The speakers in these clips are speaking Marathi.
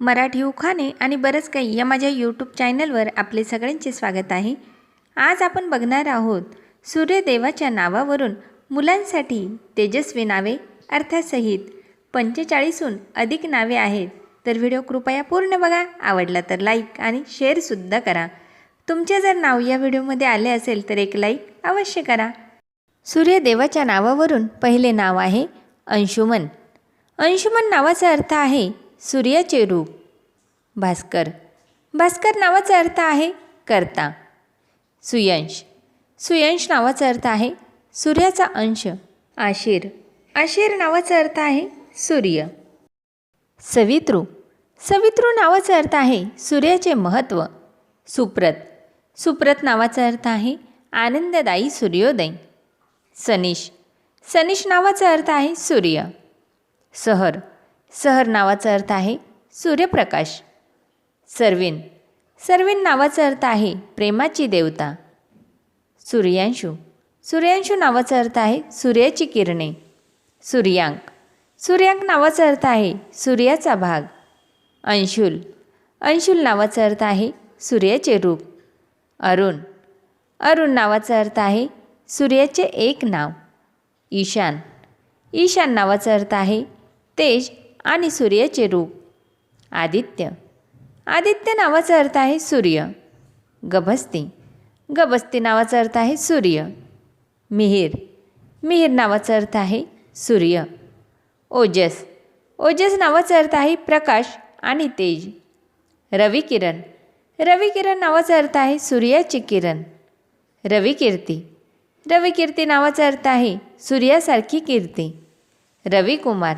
मराठी उखाणे आणि बरंच काही या माझ्या यूट्यूब चॅनलवर आपले सगळ्यांचे स्वागत आहे. आज आपण बघणार आहोत सूर्यदेवाच्या नावावरून मुलांसाठी तेजस्वी नावे अर्थासहित पंचेचाळीसहून अधिक नावे आहेत. तर व्हिडिओ कृपया पूर्ण बघा आवडला तर लाईक आणि शेअरसुद्धा करा. तुमचे जर नाव या व्हिडिओमध्ये आले असेल तर एक लाईक अवश्य करा. सूर्यदेवाच्या नावावरून पहिले नाव आहे अंशुमन. अंशुमन नावाचा अर्थ आहे सूर्याचे रूप. भास्कर. भास्कर नावाचा अर्थ आहे कर्ता. सुयंश. सुयंश नावाचा अर्थ आहे सूर्याचा अंश. आशिर. आशिर नावाचा अर्थ आहे सूर्य. सवितृ. सवितृ नावाचा अर्थ आहे सूर्याचे महत्त्व. सुप्रत. सुप्रत नावाचा अर्थ आहे आनंददायी सूर्योदय. सनिश. सनिश नावाचा अर्थ आहे सूर्य. सहर. सहर नावाचा अर्थ आहे सूर्यप्रकाश. सर्विन सर्विन नावाचा अर्थ आहे प्रेमाची देवता. सूर्यांशू. सूर्यांशू नावाचा अर्थ आहे सूर्याची किरणे. सूर्यांक. सूर्यांक नावाचा अर्थ आहे सूर्याचा भाग. अंशुल. अंशुल नावाचा अर्थ आहे सूर्याचे रूप. अरुण. अरुण नावाचा अर्थ आहे सूर्याचे एक नाव. ईशान. ईशान नावाचा अर्थ आहे तेज आणि सूर्याचे रूप. आदित्य. आदित्य नावाचा अर्थ आहे सूर्य. गभस्ती. गभस्ती नावाचा अर्थ आहे सूर्य. मिहीर. मिहीर नावाचा अर्थ आहे सूर्य. ओजस. ओजस नावाचा अर्थ आहे प्रकाश आणि तेज. रविकिरण. रविकिरण नावाचा अर्थ आहे सूर्याची किरण. रविकीर्ती. रविकीर्ती नावाचा अर्थ आहे सूर्यासारखी कीर्ती. रविकुमार.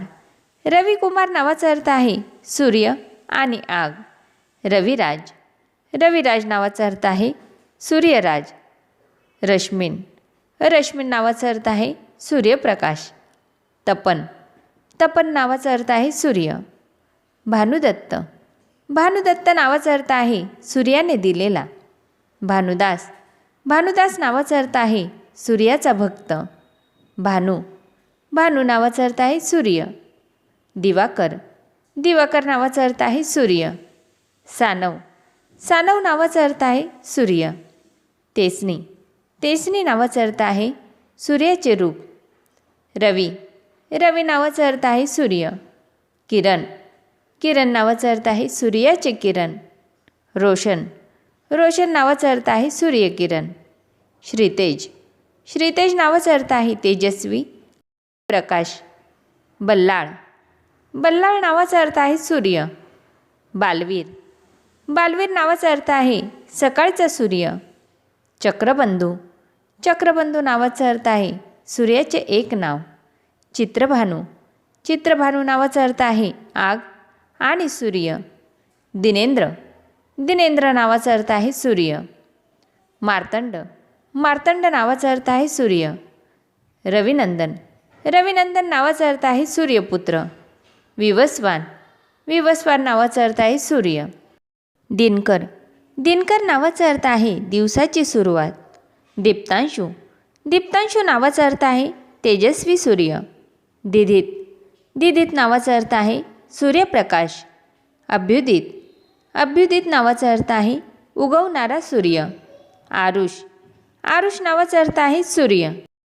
रविकुमार नावाचा अर्थ आहे सूर्य आणि आग. रविराज. रविराज नावाचा अर्थ आहे सूर्यराज. रश्मीन. रश्मीन नावाचा अर्थ आहे सूर्यप्रकाश. तपन. तपन नावाचा अर्थ आहे सूर्य. भानुदत्त. भानुदत्त नावाचा अर्थ आहे सूर्याने दिलेला. भानुदास. भानुदास नावाचा अर्थ आहे सूर्याचा भक्त. भानू. भानू नावाचा अर्थ आहे सूर्य. दिवाकर. दिवाकर नावाचा अर्थ आहे सूर्य. सानव. सानव नावाचा अर्थ आहे सूर्य. तेसनी. तेसनी नावाचा अर्थ आहे सूर्याचे रूप. रवी. रवी नावाचा अर्थ आहे सूर्य. किरण. किरण नावाचा अर्थ आहे सूर्याचे किरण. रोशन. रोशन नावाचा अर्थ आहे सूर्यकिरण. श्रीतेज. श्रीतेज नावाचा अर्थ आहे तेजस्वी. प्रकाश. बल्लाळ. बल्लाळ नावाचा अर्थ आहे सूर्य. बालवीर. बालवीर नावाचा अर्थ आहे सकाळचा सूर्य. चक्रबंधू. चक्रबंधू नावाचा अर्थ आहे सूर्याचे एक नाव. चित्रभानू. चित्रभानू नावाचा अर्थ आहे आग आणि सूर्य. दिनेंद्र. दिनेंद्र नावाचा अर्थ आहे सूर्य. मार्तंड. मार्तंड नावाचा अर्थ आहे सूर्य. रविनंदन. रविनंदन नावाचा अर्थ आहे सूर्यपुत्र. विवस्वान. विवस्वान नावाचा अर्थ आहे सूर्य. दिनकर. दिनकर नावाचा अर्थ आहे दिवसाची सुरुवात. दीप्तांशू. दीप्तांशू नावाचा अर्थ आहे तेजस्वी सूर्य. दिदित. दिदित नावाचा अर्थ आहे सूर्यप्रकाश. अभ्युदित. अभ्युदित नावाचा अर्थ आहे उगवणारा सूर्य. आरुष. आरुष नावाचा अर्थ आहे सूर्य.